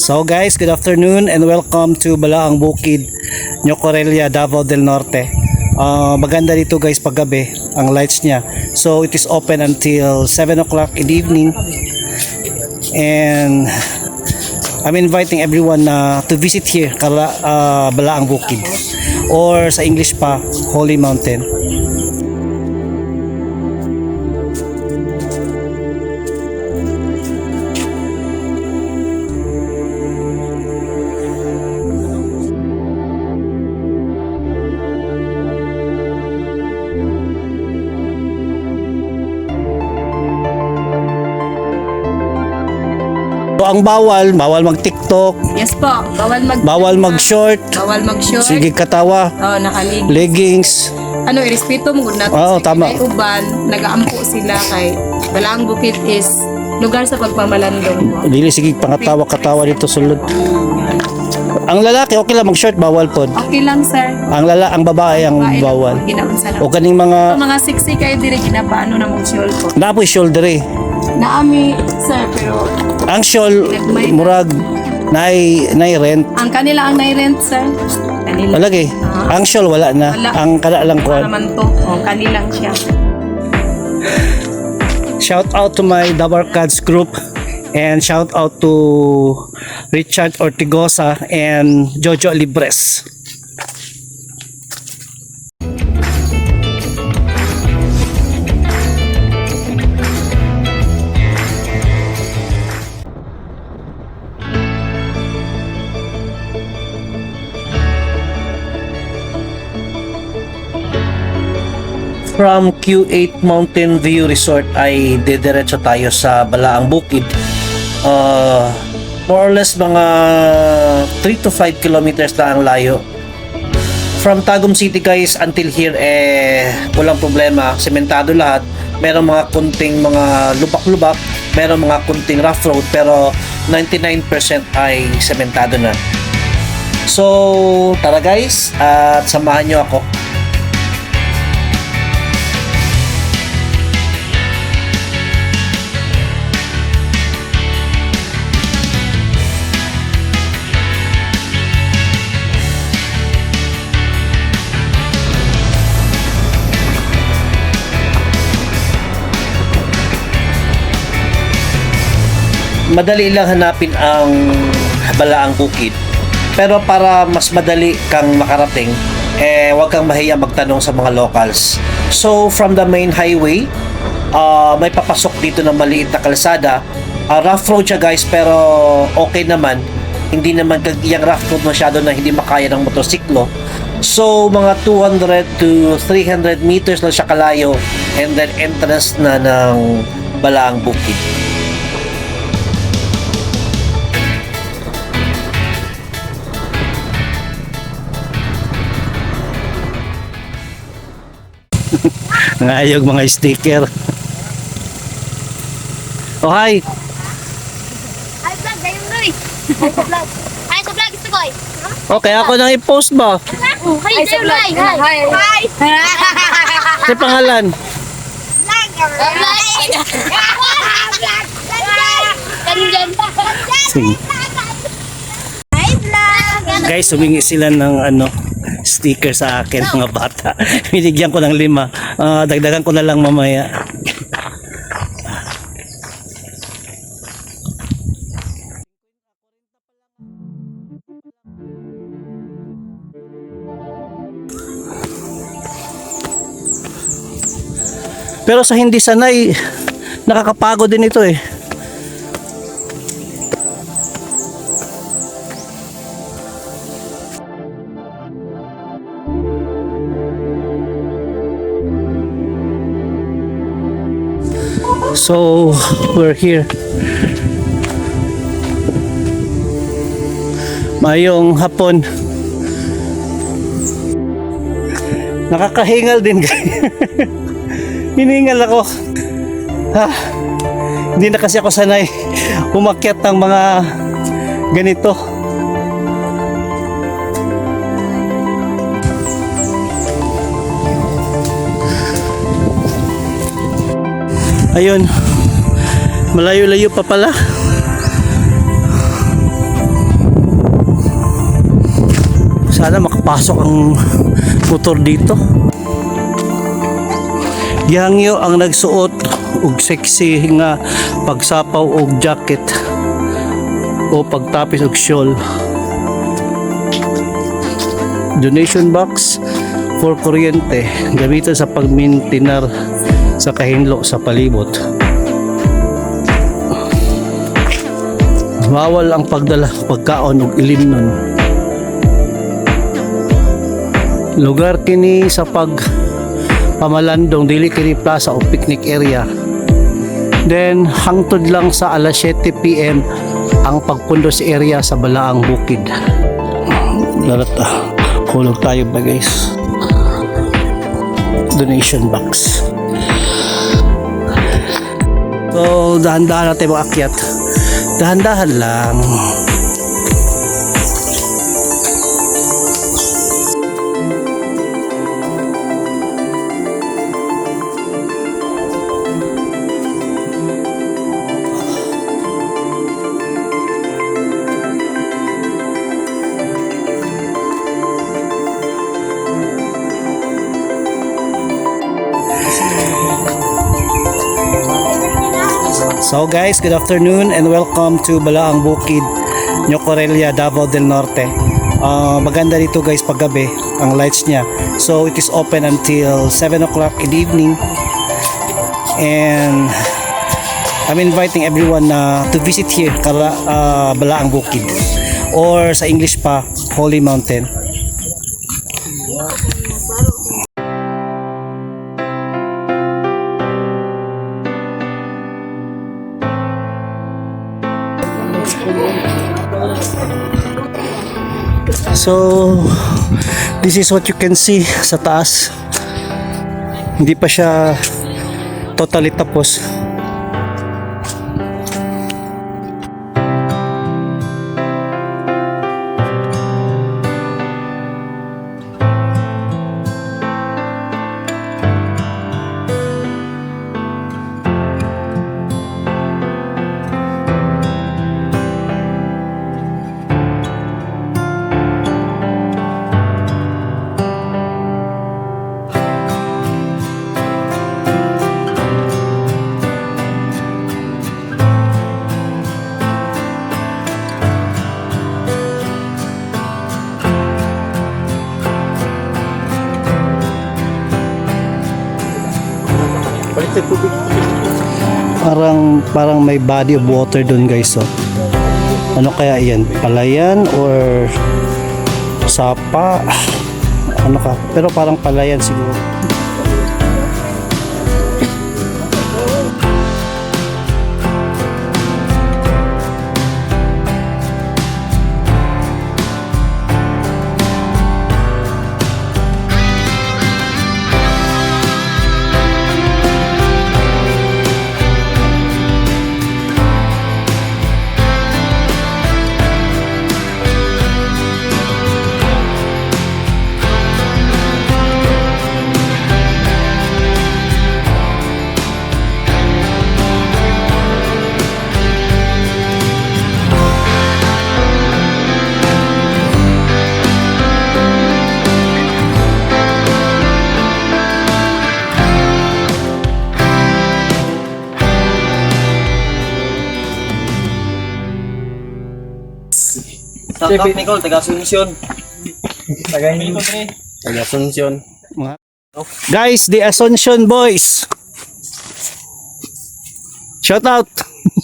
So guys, good afternoon and welcome to Balaang Bukid, Nyocorelia, Davao del Norte. Ah, maganda dito guys paggabi, ang lights niya. So it is open until 7 o'clock in the evening. And I'm inviting everyone na to visit here, Kala, ah, Balaang Bukid. Or sa English pa, Holy Mountain. Ang bawal, bawal mag-TikTok, Yes po, bawal mag bawal mag-short, bawal mag-short. sige katawa, Oh, nakalig. leggings, Ano, irespeto mo natin. Oo, tama. kinay uban, nagaampo sila kay Balaang Bukid is lugar sa pagmamalandong mo. dili sige pangatawa-katawa dito sulod. Ang lalaki okay lang mag-short bawal pod. Okay lang, sir. Ang lala ang babae ang Babae lang bawal. po, Ginaunsa na. O kaning mga Sa mga sexy kayo dire ginapaano na mong shawl po. naapoy shoulder eh. Naami, sir, pero Ang shawl murag nay nay rent. ang kanila ang nai-rent, sir. Kanila. Wala eh. Ang shawl wala na. Wala. Ang kada lang Ano kuan. naman to? Oh, kanilang siya. Shout out to my Dabar Cats group and shout out to Richard Ortigosa and Jojo Libres. From Q8 Mountain View Resort ay didiretso tayo sa Balaang Bukid. Uh, more or less mga 3 to 5 kilometers na ang layo. From Tagum City guys until here eh walang problema, sementado lahat. Merong mga kunting mga lubak-lubak, merong mga kunting rough road pero 99% ay sementado na. So, tara guys at samahan nyo ako. Madali lang hanapin ang balaang bukid. Pero para mas madali kang makarating, eh wag kang mahiya magtanong sa mga locals. So from the main highway, uh, may papasok dito na maliit na kalsada. Uh, rough road siya guys pero okay naman. Hindi naman yung rough road masyado na hindi makaya ng motorsiklo. So mga 200 to 300 meters lang siya kalayo and then entrance na ng Balaang Bukid. Ngayog mga sticker. Oh, hi. Ay, vlog, dayon Roy. Ay, sa vlog. Ay, sa vlog, ito koy. Okay, ako nang i-post ba? Ay, dayon Roy. Hi. Hi. Sa pangalan? Vlog. Vlog. Ganyan. Sige. Hi, vlog. Guys, humingi sila ng ano sticker sa akin mga bata. Binigyan ko ng lima. Ah, dagdagan ko na lang mamaya. Pero sa hindi sanay, nakakapagod din ito eh. So, we're here. Mayong hapon. Nakakahingal din guys. Hiningal ako. Ha, hindi na kasi ako sanay umakyat ng mga ganito. Ayun. Malayo-layo pa pala. Sana makapasok ang motor dito. Yangyo ang nagsuot og sexy nga pagsapaw og jacket o pagtapis og shawl. Donation box for kuryente gamiton sa pagmintinar sa kahinlo sa palibot. Bawal ang pagdala pagkaon og ilim nun. Lugar kini sa pag pamalandong dili kini plaza o picnic area. Then hangtod lang sa alas 7 PM ang pagpundo sa area sa Balaang Bukid. Darat ah. Tayo ba guys? Donation box. So, dahan-dahan natin maakyat. Dahan-dahan lang. So guys, good afternoon and welcome to Balaang Bukid, Nyocorelia, Davao del Norte. Uh, maganda dito guys paggabi, ang lights niya. So it is open until 7 o'clock in the evening. And I'm inviting everyone uh, to visit here, Kala, uh, Balaang Bukid. Or sa English pa, Holy Mountain. So, this is what you can see sa taas. Hindi pa siya totally tapos. Parang parang may body of water doon guys oh. Ano kaya 'yan? Palayan or sapa? Ano ka? Pero parang palayan siguro. Shout out Nicole, taga Asuncion. Taga Taga Asuncion. Guys, the Assumption Boys. Shout out.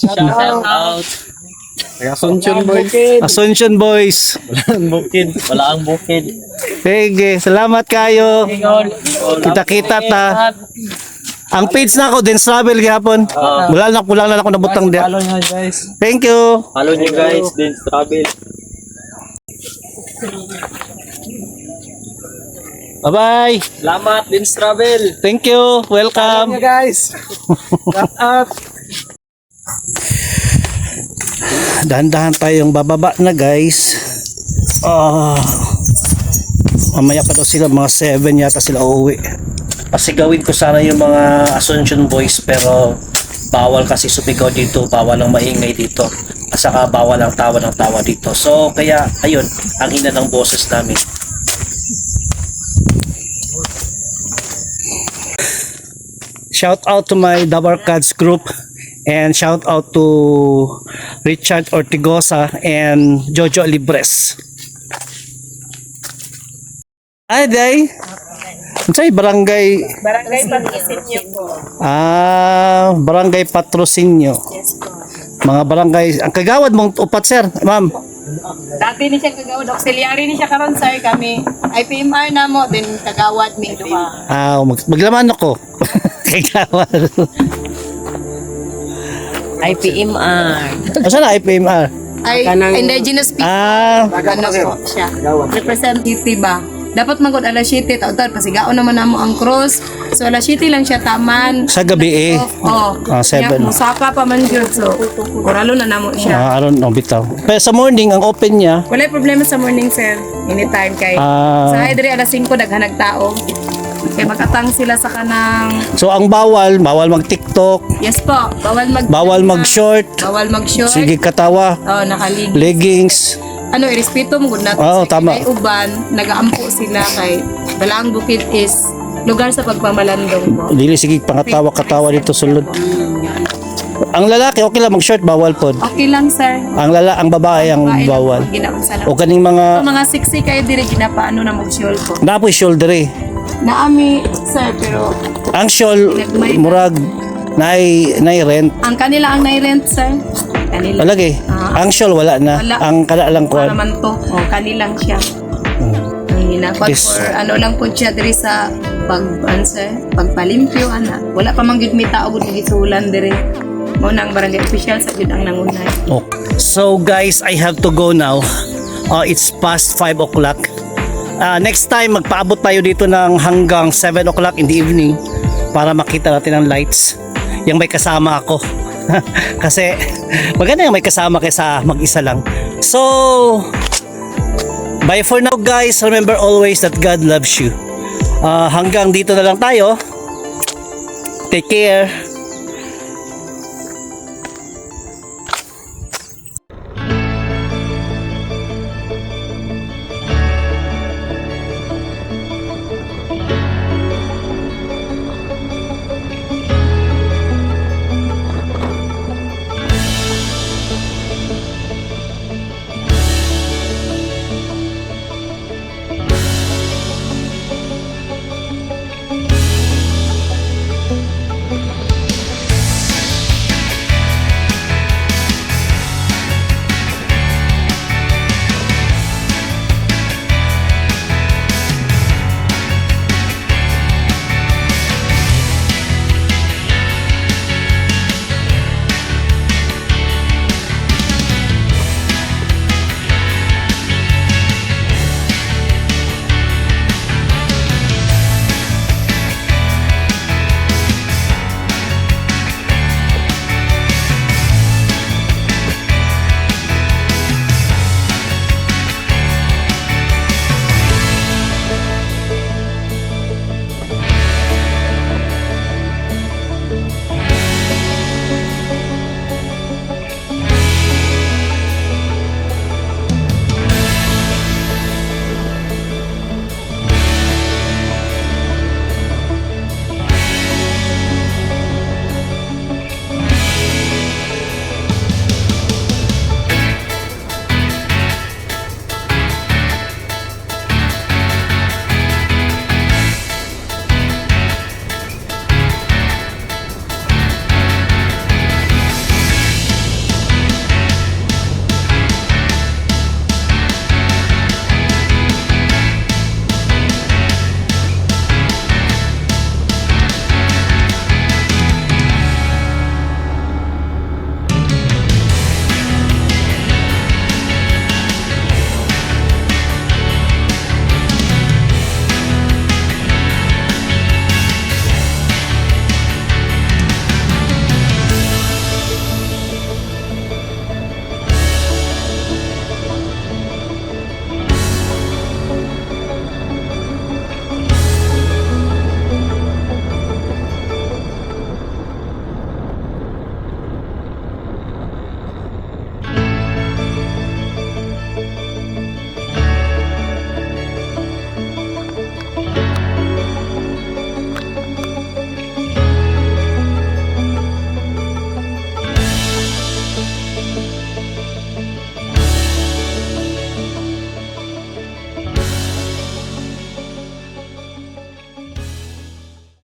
Shout out. Taga Asuncion boy. Assumption Boys. Ang bukid. Wala ang bukid. Sige, salamat kayo. Kita-kita ta. Ang page na ako, Dance Travel gihapon. Wala na, wala na ako nabutang dia. Follow nyo guys. Thank you. Follow nyo guys. Dance Travel. Bye-bye. Salamat Dance Travel. Thank you. Welcome. guys. Shout out. Dahan-dahan tayong bababa na guys. Ah. mamaya pa daw sila mga 7 yata sila uuwi. Pasigawin ko sana yung mga Assumption Boys pero bawal kasi sumigaw dito, bawal ang maingay dito. At saka bawal ang tawa ng tawa dito. So kaya ayun, ang hina ng boses namin. Shout out to my Dabarkads group and shout out to Richard Ortigosa and Jojo Libres. Ay, day. Say barangay Barangay Patrocinio po. ah barangay patrocinio. Yes po. Mga barangay ang kagawad mong upat sir, ma'am. Dati ni siya kagawad. Auxiliary ni siya karon sir kami. IPMR na mo. Then kagawad mi duha. Ah, mag maglaman ako. Kagawad. IPMR. Asa na IPMR? Ay, indigenous people. Ah, ano po siya. Representative ba? Dapat magod alas 7 taon pasigaon naman namo ang cross. So alas 7 lang siya taman. sa gabi eh. Oh. Ah, seven. Nya, Musaka pa man jud so oralo na namo siya. Ah, aron no bitaw. Pero sa morning ang open niya Wala problema sa morning sir. Anytime kay Ah. sa Hydri alas 5 daghanag tao. Kaya makatang sila sa kanang So ang bawal, bawal mag-TikTok, Yes po, bawal mag bawal mag-short, bawal mag-short. sige katawa, Oh, nakalig. leggings. Ano, irespeto mo gud natin. Oo, sa tama. Kay uban, nagaampo sila kay Balaang Bukid is lugar sa pagmamalandong po. Dili sige pangatawa-katawa dito sulod. Ang lalaki okay lang mag-short bawal pod. Okay lang, sir. Ang lala ang babae ang Babae lang bawal. po, Ginaunsa lang. O kaning mga Sa mga sexy kayo diri ginapaano na mag-shawl ko. napoy shoulder eh. Naami, sir, pero Ang shawl murag nay nay rent. ang kanila ang nai-rent, sir. Kanila. Lagi. Ah. Ang shawl wala na. Wala. Ang kada lang Kuha kuan. naman to. O, kanilang siya. Ang ginapag Yes. for ano lang po siya diri sa pag answer, pagpalimpyo ana. Wala pa man gid may tao gud gisulan diri. Mo nang barangay official sa gid ang nangunay. Oh. So guys, I have to go now. Uh, it's past 5 o'clock. Uh, next time, magpaabot tayo dito ng hanggang 7 o'clock in the evening para makita natin ang lights. Yung may kasama ako. Kasi maganda yung may kasama kaysa mag-isa lang. So, bye for now guys. Remember always that God loves you. Uh, hanggang dito na lang tayo. Take care.